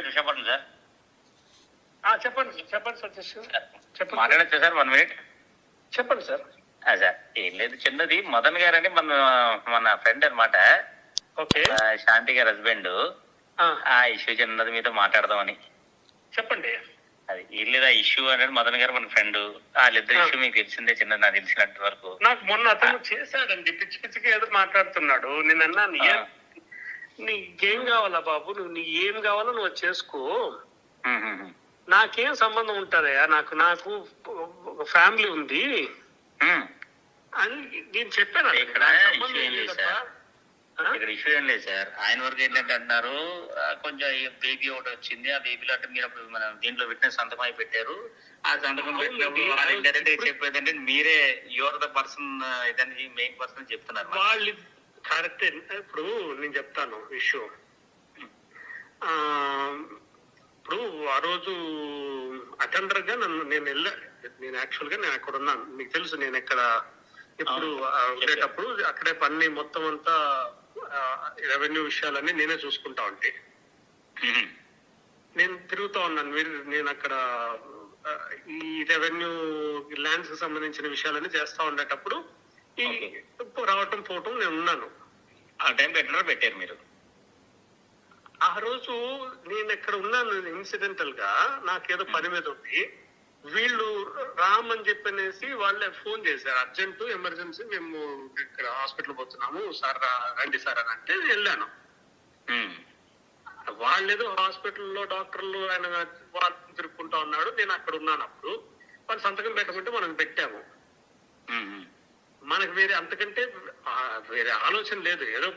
నుంచి చెప్పండి సార్. ఆ, చెప్పండి చెప్పండి సతీష్ చెప్పండి. మాట్లాడచ్చా సార్ వన్ మినిట్? చెప్పండి సార్. సార్ ఏం లేదు చిన్నది. మదన్ గారు అని మన మన ఫ్రెండ్ అనమాట ఓకే. శాంతి గారి హస్బెండ్ ఆ, ఇష్యూ చిన్నది మీతో మాట్లాడదామని. చెప్పండి. అది ఏం లేదు ఆ ఇష్యూ అనేది మదన్ గారు మన ఫ్రెండ్ వాళ్ళిద్దరు. ఇష్యూ మీకు తెలిసిందే చిన్నది నాకు తెలిసినంత వరకు నాకు మొన్న అతను చేశాడండి పిచ్చి పిచ్చిగా ఏదో మాట్లాడుతున్నాడు. నేను అన్నాను ఆ. "ఏ- నీకేం కావాలా బాబు నువ్వు నీ ఏం కావాలో నువ్వు చేసుకో. నాకేం సంబంధం ఉంటుందయ్యా నాకు నాకు ఫ్యామిలీ ఉంది. అని నేను చెప్పాను. ఇక్కడ? ఇక్కడ ఇష్యూ ఏం లేదు సార్ ఆయన వరకు ఏంటంటే అంటున్నారు కొంచెం బేబీ ఒకటి వచ్చింది ఆ బేబీలో అంటే మీరు అప్పుడు మన దీంట్లో పెట్టిన సంతకం అయి పెట్టారు ఆ సంతకం పెట్టినప్పుడు చెప్పేది అంటే మీరే యువర్ ద పర్సన్ ఇదని మెయిన్ పర్సన్ చెప్తున్నారు. వాళ్ళు కరెక్టే. ఇప్పుడు నేను చెప్తాను ఇష్యూ ఆ, ఇప్పుడు ఆ రోజు అటెండర్గా నన్ను నేను వెళ్ళా. నేను యాక్చువల్గా నేను అక్కడ ఉన్నాను. మీకు తెలుసు నేను ఇక్కడ ఇప్పుడు ఉండేటప్పుడు అక్కడే పని మొత్తం అంతా రెవెన్యూ విషయాలన్నీ నేనే చూసుకుంటా ఉంటే. నేను తిరుగుతా ఉన్నాను. మీరు నేను అక్కడ ఈ రెవెన్యూ ల్యాండ్స్కి సంబంధించిన విషయాలన్నీ చేస్తా ఉండేటప్పుడు ఈ రావటం పోవటం నేను ఉన్నాను. ఆ టైం పెట్టినారు పెట్టారు మీరు? ఆ రోజు నేను ఎక్కడ ఉన్నాను ఇన్సిడెంటల్గా నాకేదో పని మీద ఉంది. వీళ్ళు రామ్ అని చెప్పనేసి వాళ్ళే ఫోన్ చేశారు. అర్జెంట్ ఎమర్జెన్సీ మేము ఇక్కడ హాస్పిటల్ పోతున్నాము సార్ రండి సార్ అని అంటే వెళ్ళాను. వాళ్ళేదో హాస్పిటల్లో డాక్టర్లు ఆయన వాళ్ళు తిరుక్కుంటా ఉన్నాడు నేను అక్కడ ఉన్నాను అప్పుడు. వాళ్ళు సంతకం పెట్టమంటే మనం పెట్టాము. మనకు వేరే అంతకంటే వేరే ఆలోచన లేదు. ఏదో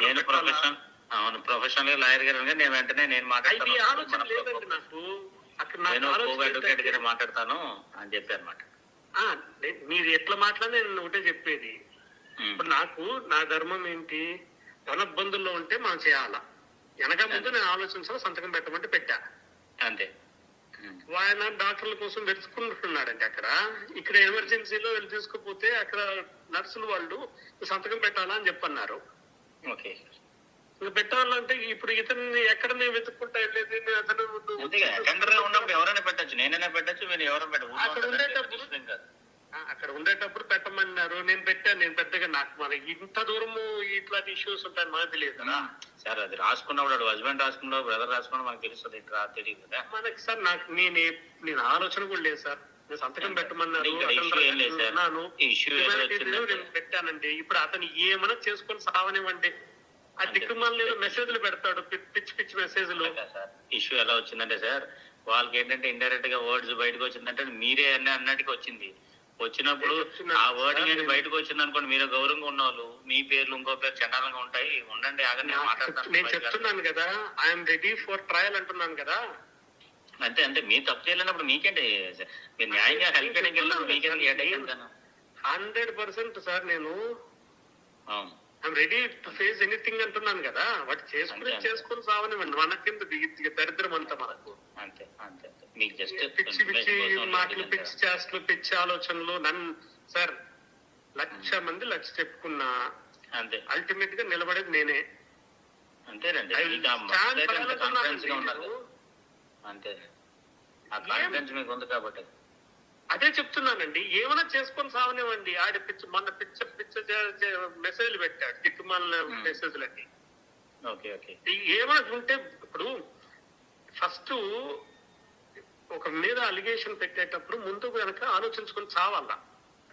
నేను? ప్రొఫెషన్ అవును ప్రొఫెషనల్ లాయర్ గారు నేను వెంటనే నేను మాట్లాడతాను. నాకు. నేను అడ్వకేట్ గారు మాట్లాడతాను అని చెప్పి అనమాట మీరు ఎట్లా మాట్లాడినా నేను ఒకటే చెప్పేది. ఇప్పుడు నాకు నా ధర్మం ఏంటి? ధనబ్బందుల్లో ఉంటే మనం చేయాలా? వెనక ముందు నేను ఆలోచించాలి సంతకం పెట్టమంటే పెట్టా. అంతే. ఆయన డాక్టర్ల కోసం వెతుకుంటున్నాడండి అక్కడ. ఇక్కడ ఎమర్జెన్సీలో వెళ్ళి తీసుకుపోతే అక్కడ నర్సులు వాళ్ళు సంతకం పెట్టాలా అని చెప్పన్నారు. ఓకే. ఇంకా పెట్టాలంటే ఇప్పుడు ఇతన్ని ఎక్కడ నేను వెతుక్కుంటా వెళ్ళేది అతను ఎవరైనా పెట్టచ్చు నేనైనా పెట్టచ్చు మీరు ఎవరైనా పెట్టచ్చు. అక్కడ ఉండేటప్పుడు- అక్కడ ఉండేటప్పుడు పెట్టమన్నారు. నేను పెట్టాను నేను పెద్దగా నాకు మన ఇంత దూరము ఇట్లాంటి ఇష్యూస్ ఉంటాయని మనకు తెలియదు కదా. సార్ అది రాసుకున్నప్పుడు హస్బెండ్ రాసుకున్నాడు బ్రదర్ రాసుకున్నాడు మనకు తెలుస్తుంది ఇట్లా తెలియదు కదా. మనకి సార్ నాకు నేను నేను ఆలోచన కూడా లేదు సార్. నేను సంతకం పెట్టమన్నారు నేను పెట్టానండి. ఇప్పుడు అతను ఏమైనా చేసుకొని సావనివ్వండి. ఆ. దిక్కుమాల మెసేజ్లు పెడతాడు పిచ్చి పిచ్చి మెసేజ్లు సార్. ఇష్యూ ఎలా వచ్చిందంటే సార్ వాళ్ళకి ఏంటంటే ఇండైరెక్ట్గా వర్డ్స్ బయటకు వచ్చిందంటే మీరే అన్న అన్నట్టుగా వచ్చింది. వచ్చినప్పుడు ఆ వర్డ్ నేను- బయటకు వచ్చింది అనుకోండి మీరు గౌరవంగా ఉన్న వాళ్ళు మీ పేర్లు ఇంకో పేరు చండాలంగా ఉంటాయి ఉండండి ఆగండి నేను మాట్లాడతాను నేను చెప్తున్నాను కదా ఐఎమ్ రెడీ ఫర్ ట్రయల్ అంటున్నాను కదా. అంతే అంతే మీరు తప్పు చేయలేనప్పుడు మీకేంటి? మీరు న్యాయంగా హెల్ప్ చేయడానికి వెళ్ళినప్పుడు మీకేంటి హండ్రెడ్ పర్సెంట్ సార్ నేను. I'm ready to face anything అంటున్నాను కదా వాటి చేసుకుని. చేసుకుని సావనివ్వండి మనకింత దరిద్రం అంతా మనకు? అంతే అంతే. పిచ్చి పిచ్చి మాటలు పిచ్చి చేష్టలు పిచ్చి ఆలోచనలు నన్ను సార్ లక్ష మంది లక్ష చెప్పుకున్నా అంతే. అల్టిమేట్గా నిలబడేది నేనే. అంతేనండి. అంతే. ఆ కాన్ఫిడెన్స్ మీకు ఉంది కాబట్టి. అదే చెప్తున్నానండి. ఏమైనా చేసుకొని సావనివ్వండి. ఆడ పిచ్చి మొన్న పిచ్చ పిచ్చ మెసేజ్లు పెట్టాడు దిక్కుమాల Hmm. Okay okay. ఏమైనా ఉంటే ఇప్పుడు ఫస్ట్ ఒక మీద అలిగేషన్ పెట్టేటప్పుడు ముందుకు వెనక ఆలోచించుకొని చావాలా?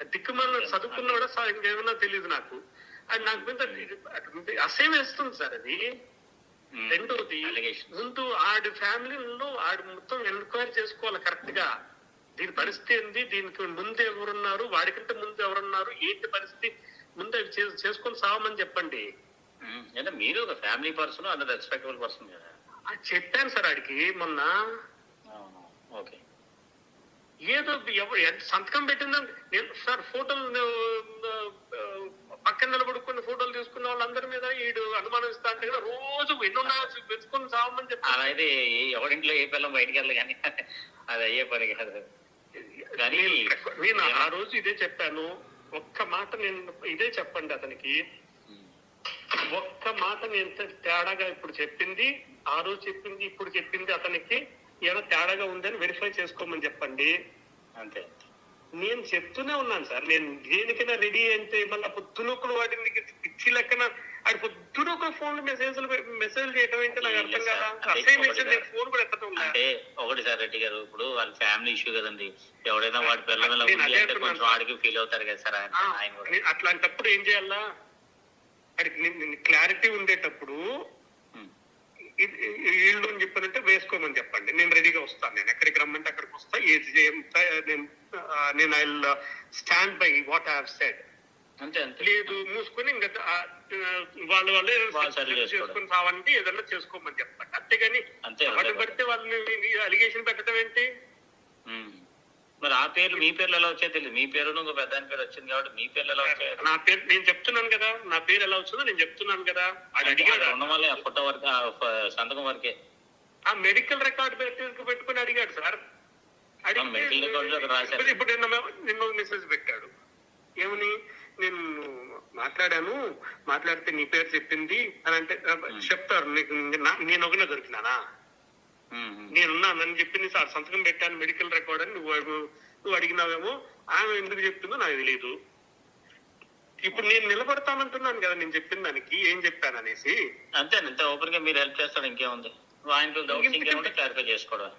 దిక్కుమాల చదువుకున్నాడా సా ఇంకేమైనా తెలియదు నాకు. అది నాకు మీద ఇది అసేం వేస్తుంది సార్ అది. రెండోది Allegation. ముందు ఆడి ఫ్యామిలీలో ఆడి మొత్తం ఎంక్వైరీ చేసుకోవాలి కరెక్ట్గా. దీని పరిస్థితి ఏంది? దీనికి ముందు ఎవరున్నారు? వాడికంటే ముందు ఎవరున్నారు? ఏంటి పరిస్థితి? ముందు అవి చేసుకొని సావమని చెప్పండి. అంటే మీరు ఒక ఫ్యామిలీ పర్సన్ అంత రెస్పెక్టబుల్ పర్సన్ కదా. చెప్పాను సార్ ఆడికి మొన్న. ఏదో సంతకం పెట్టిందని నేను సార్ ఫోటోలు పక్కన నిలబడుకుని ఫోటోలు తీసుకున్న వాళ్ళందరి మీద ఈడు అనుమానిస్తా అంటే కదా రోజు ఎన్నున్నా వెతుకుని సావమని చెప్పి. అలా అయితే ఎవరింట్లో ఏ పిల్లం బయటికి వెళ్ళదు కానీ అది అయ్యే పని కాదు. కానీ నేను- ఆ రోజు ఇదే చెప్పాను ఒక్క మాట నేను ఇదే చెప్పండి అతనికి. ఒక్క మాట నేను తేడాగా ఇప్పుడు చెప్పింది ఆ రోజు చెప్పింది ఇప్పుడు చెప్పింది అతనికి. ఏమైనా తేడాగా ఉందని వెరిఫై చేసుకోమని చెప్పండి. అంతే. నేను చెప్తూనే ఉన్నాను సార్. నేను దేనికైనా రెడీ అంటే మళ్ళీ పొద్దునొకడు వాటిని నీకు పిచ్చి లెక్కన అది పొద్దునొక ఫోన్ మెసేజ్లు మెసేజ్ చేయడం ఏంటి నాకు అర్థం కదా? అసే మెసేజ్ నేను ఫోన్ కూడా ఎత్తడం. అంటే ఒకటి సార్ రెడ్డి గారు ఇప్పుడు వాళ్ళ ఫ్యామిలీ ఇష్యూ కదండి. ఎవడైనా వాడి పిల్లల అదే కొంచెం. వాడికి ఫీల్ అవుతారు కదా సార్ ఆయన అట్లాంటప్పుడు ఏం చేయాలా? క్లారిటీ ఉండేటప్పుడు వీళ్ళు అని చెప్పారంటే వేసుకోమని చెప్పండి. నేను రెడీగా వస్తాను. నేను ఎక్కడికి రమ్మంటే అక్కడికి వస్తా. ఏది నేను I stand by what I said లేదు మూసుకొని ఇంకా వాళ్ళు వాళ్ళే. చేసుకొని సావంటే ఏదన్నా చేసుకోమని చెప్పండి. అంతేగాని. పడితే వాళ్ళని అలిగేషన్ పెట్టడం ఏంటి. మరి ఆ పేర్లు మీ పేర్లు ఎలా వచ్చాయో తెలియదు మీ పేరు ఇంకో పెద్ద పేరు వచ్చింది కాబట్టి మీ పేర్లు ఎలా వచ్చాయో నా పేరు నేను చెప్తున్నాను కదా. నా పేరు ఎలా వచ్చిందో నేను చెప్తున్నాను కదా. అది అడిగాడు. ఆ ఫోటో వరకు సంతకం వరకే. ఆ మెడికల్ రికార్డ్ పెట్టి పెట్టుకుని అడిగాడు సార్. ఇప్పుడు- నిన్న మెసేజ్ పెట్టాడు. ఏమని? నేను మాట్లాడాను. మాట్లాడితే నీ పేరు చెప్పింది అని అంటే చెప్తారు. నీకు నేను ఒకనే దొరికినానా. నేనున్నానని చెప్పింది సార్ సంతకం పెట్టాను మెడికల్ రికార్డ్ అని నువ్వు నువ్వు అడిగినావేమో ఆమె ఎందుకు చెప్తుందో నాకు తెలియదు ఇప్పుడు నేను నిలబడతానంటున్నాను కదా నేను చెప్పిన దానికి ఏం చెప్పాను అనేసి. అంతే అంతే ఓపెన్గా మీరు హెల్ప్ చేస్తాడు ఇంకేముంది? ఆయనకు డౌట్స్ ఇంకేముంటే క్లారిఫై చేసుకోవడం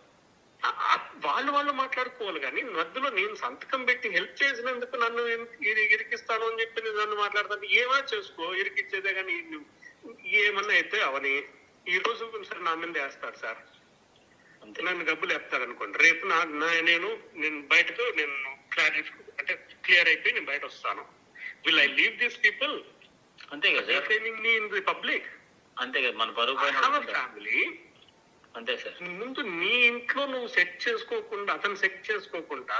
వాళ్ళు వాళ్ళు మాట్లాడుకోవాలి కానీ మధ్యలో నేను సంతకం పెట్టి హెల్ప్ చేసినందుకు నన్ను ఇరి- ఇరి- ఇరికిస్తాను అని చెప్పి నేను నన్ను మాట్లాడతాను. ఏమైనా చేసుకో ఇరికిచ్చేదే కానీ ఏమన్నా అయితే అవని. ఈ రోజు సార్ నా మీద వేస్తాడు సార్. నన్ను డబ్బులు వేస్తాడు అనుకోండి రేపు నా నేను నేను బయటకు నేను క్లారిఫై అంటే క్లియర్ అయిపోయి నేను బయట వస్తాను. Will I leave these people అంతే కదా మీ ఇన్ ది పబ్లిక్ అంతే కదా మన పరువు. ఫ్యామిలీ అంతే సార్. ముందు నీ ఇంట్లో నువ్వు సెట్ చేసుకోకుండా అతను సెట్ చేసుకోకుండా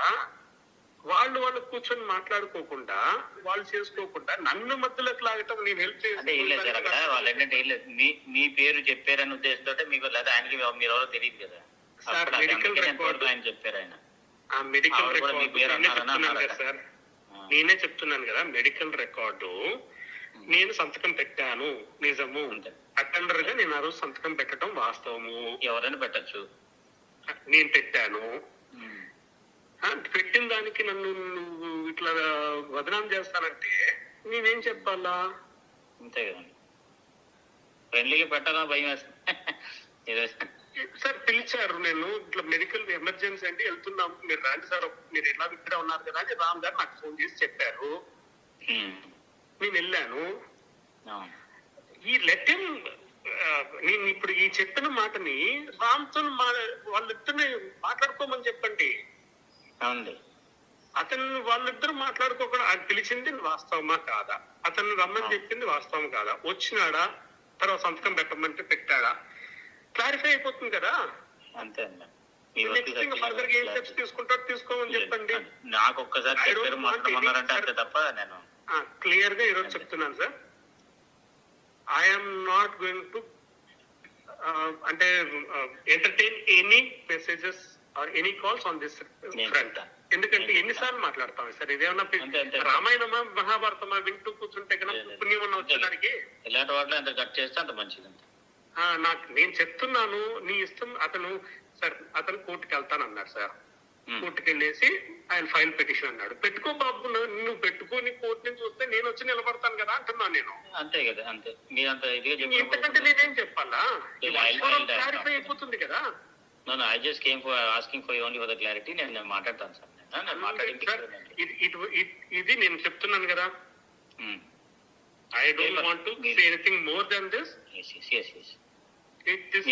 వాళ్ళు వాళ్ళు కూర్చొని మాట్లాడుకోకుండా వాళ్ళు చేసుకోకుండా నన్ను మధ్యలోకి లాగటం నేను హెల్ప్ అక్కడ వాళ్ళు ఏంటంటే మీ మీ పేరు చెప్పారని ఉద్దేశంతో మీకు లేదా ఆయనకి మీరు ఎవరో తెలియదు కదా. సార్, ఎంతవరకు ఆయన చెప్పారు ఆయన. ఆ మెడికల్ రికార్డు సార్. నేనే చెప్తున్నాను కదా మెడికల్ రికార్డు నేను సంతకం పెట్టాను నిజము. అటెండర్గా నేను ఆ రోజు సంతకం పెట్టడం వాస్తవము. ఎవరైనా పెట్టచ్చు. నేను పెట్టాను. పెట్టిన దానికి నన్ను నువ్వు ఇట్లా వదనాం చేస్తానంటే నేనేం చెప్పాలా? అంతే కదండి. ఫ్రెండ్లీగా పెట్టాలా? భయం వేస్తుంది. ఈరోజు సార్ పిలిచారు నేను. ఇట్లా మెడికల్ ఎమర్జెన్సీ అంటే వెళ్తున్నాం. మీరు రాండి సార్. మీరు ఎలా ఇక్కడే ఉన్నారు కదా అని రామ్ గారు నాకు ఫోన్ చేసి చెప్పారు. నేను వెళ్ళాను. ఈ లెటర్ నేను ఇప్పుడు ఈ చెప్పిన మాటని రామ్తో మా వాళ్ళిద్దరిని మాట్లాడుకోమని చెప్పండి. అవునండి అతను వాళ్ళిద్దరు మాట్లాడుకోకుండా అది పిలిచింది వాస్తవమా కాదా? అతను రమ్మని చెప్పింది వాస్తవం కాదా? వచ్చినాడా? తర్వాత సంతకం పెట్టమంటే పెట్టాడా? క్లారిఫై అయిపోతుంది కదా? అంతే అండి. ఫర్దర్ ఏం స్టెప్స్ తీసుకుంటారో తీసుకోమని చెప్పండి. నాకు ఒక్కసారి చెప్పారు అంతే తప్ప నేను క్లియర్గా ఈరోజు చెప్తున్నాను sir. I'm not going to అంటే entertain any messages or any calls on this front. ఎందుకంటే ఎన్నిసార్లు మాట్లాడతాం సార్ ఇదేమన్నా. రామాయణమా మహాభారతమా వింటూ కూర్చుంటే కన్నా లేదు, లేదు. పుణ్యమన్నా వచ్చేదానికి? ఇలాంటి వాటిలో ఎంత కట్ చేస్తే అంత మంచిది ఆ, నాకు నేను చెప్తున్నాను నీ ఇష్టం అతను సార్ అతను కోర్టుకి వెళ్తాను అన్నాడు సార్. కోర్టుకి వెళ్ళేసి ఆయన ఫైల్ పిటిషన్ అన్నాడు. పెట్టుకో బాబు నువ్వు పెట్టుకొని కోర్టు నుంచి వస్తే నేను వచ్చి నిలబడతాను కదా అంటున్నాను నేను. అంతే కదా అంతే. మీరు అంత ఇదిగా నేనేం చెప్పాలా? క్లారిఫై అయిపోతుంది కదా. నన్ను I just came for asking for only for the clarity నేను నేను మాట్లాడతాను సార్. నేను మాట్లాడి ఇది నేను చెప్తున్నాను కదా. I don't want to say anything more than this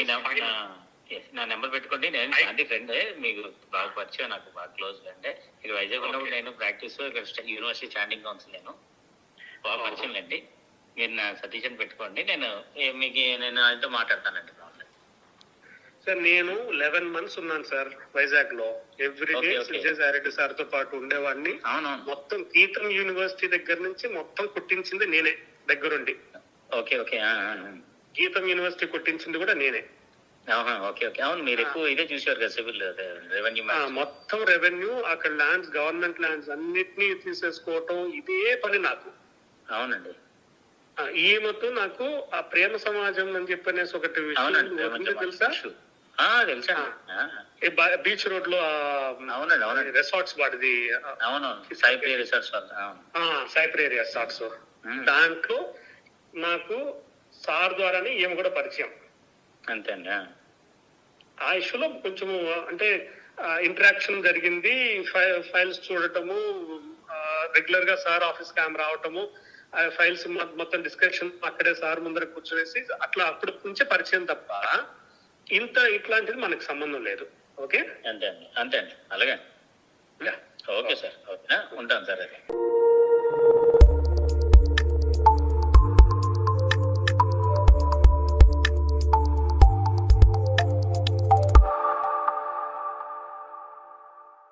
నెం- నా yes, నా నెంబర్ పెట్టుకోండి. నేను శాంతి ఫ్రెండ్ మీకు బాగా పరిచయం నాకు బాగా క్లోజ్ అంటే ఇక్కడ వైజాగ్ ఉన్నప్పుడు. నేను ప్రాక్టీస్ ఇక్కడ స్ట- యూనివర్సిటీ స్టాండింగ్ కౌన్సిల్ నేను. బాగా Oh. పరిచయం అండి మీరు నా సతీష్ అని పెట్టుకోండి. నేను మీకు నేను ఆయనతో మాట్లాడతానండి. సార్ నేను లెవెన్ మంత్స్ ఉన్నాను సార్ వైజాగ్లో ఎవ్రీ డే. విజయసాయిరెడ్డి సార్తో పాటు ఉండేవాడిని. మొత్తం గీతం యూనివర్సిటీ దగ్గర నుంచి మొత్తం కుట్టించింది నేనే దగ్గరుండి. Okay okay. గీతం యూనివర్సిటీ కుట్టించింది కూడా నేనే. Okay okay. అవును మీరు ఎక్కువ ఇదే చూసారు కదా సివిల్ రెవెన్యూ మొత్తం రెవెన్యూ అక్కడ ల్యాండ్స్ గవర్నమెంట్ ల్యాండ్స్ అన్నిటినీ తీసేసుకోవటం ఇదే పని నాకు. అవునండి. ఆ, ఈమెతో నాకు ఆ ప్రేమ సమాజం అని చెప్పనేసి ఒకటి తెలుసా? తెలుసా. బీచ్ రోడ్లో అవునండి అవునండి. రిసార్ట్స్ వాడిది అవును సైప్రీ రిసార్ట్స్ సైప్రేరియా రిసార్ట్స్ దాంట్లో నాకు సార్ ద్వారానే ఈమె కూడా పరిచయం. అంతే అండి ఆ. ఇష్యూలో కొంచెం అంటే ఇంటరాక్షన్ జరిగింది. ఫైల్స్ చూడటము రెగ్యులర్గా సార్ ఆఫీస్కి ఆమె రావటము ఫైల్స్ మొత్తం డిస్కషన్ అక్కడే సార్ ముందర కూర్చోవేసి అట్లా అప్పటి నుంచే పరిచయం తప్ప ఇంత ఇట్లాంటిది మనకు సంబంధం లేదు. ఓకే? అంతే అండి అంతే అండి. అలాగే ఓకే సార్. ఓకే. ఉంటాను సార్ అది